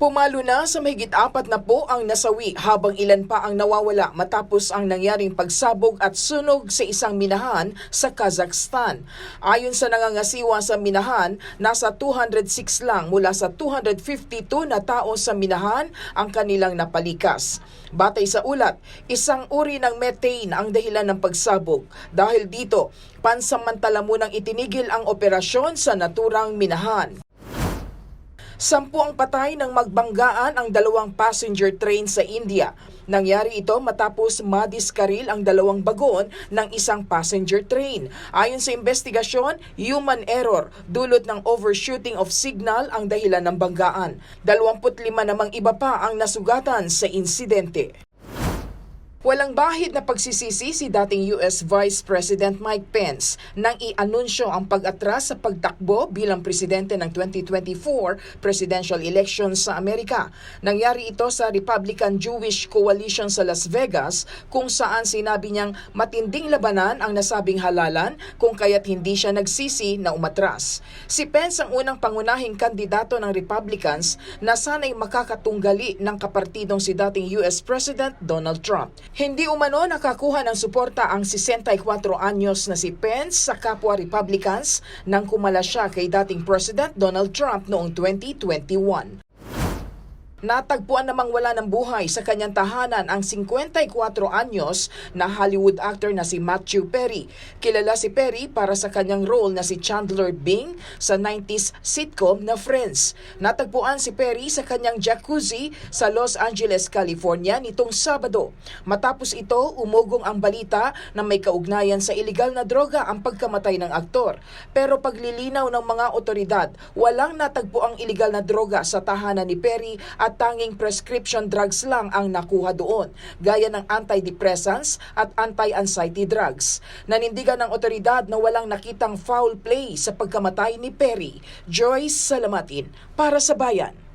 Pumalo na sa mahigit apat na po ang nasawi habang ilan pa ang nawawala matapos ang nangyaring pagsabog at sunog sa isang minahan sa Kazakhstan. Ayon sa nangangasiwa sa minahan, nasa 206 lang mula sa 252 na tao sa minahan ang kanilang napalikas. Batay sa ulat, isang uri ng methane ang dahilan ng pagsabog. Dahil dito, pansamantala munang itinigil ang operasyon sa naturang minahan. Sampu ang patay ng magbanggaan ang dalawang passenger train sa India. Nangyari ito matapos madiskaril ang dalawang bagon ng isang passenger train. Ayon sa investigasyon, human error dulot ng overshooting of signal ang dahilan ng banggaan. 25 namang iba pa ang nasugatan sa insidente. Walang bahid na pagsisisi si dating US Vice President Mike Pence nang i-anunsyo ang pag-atras sa pagtakbo bilang presidente ng 2024 presidential elections sa Amerika. Nangyari ito sa Republican Jewish Coalition sa Las Vegas kung saan sinabi niyang matinding labanan ang nasabing halalan kung kaya't hindi siya nagsisi na umatras. Si Pence ang unang pangunahing kandidato ng Republicans na sanay makakatunggali ng kapartidong si dating US President Donald Trump. Hindi umano nakakuha ng suporta ang 64 anyos na si Pence sa kapwa Republicans nang kumala siya kay dating President Donald Trump noong 2021. Natagpuan namang wala ng buhay sa kanyang tahanan ang 54 anyos na Hollywood actor na si Matthew Perry. Kilala si Perry para sa kanyang role na si Chandler Bing sa 90s sitcom na Friends. Natagpuan si Perry sa kanyang jacuzzi sa Los Angeles, California nitong Sabado. Matapos ito, umugong ang balita na may kaugnayan sa ilegal na droga ang pagkamatay ng aktor. Pero paglilinaw ng mga otoridad, walang natagpo ang ilegal na droga sa tahanan ni Perry at tanging prescription drugs lang ang nakuha doon, gaya ng antidepressants at anti-anxiety drugs. Nanindigan ng otoridad na walang nakitang foul play sa pagkamatay ni Perry. Joyce Salamatin, para sa Bayan.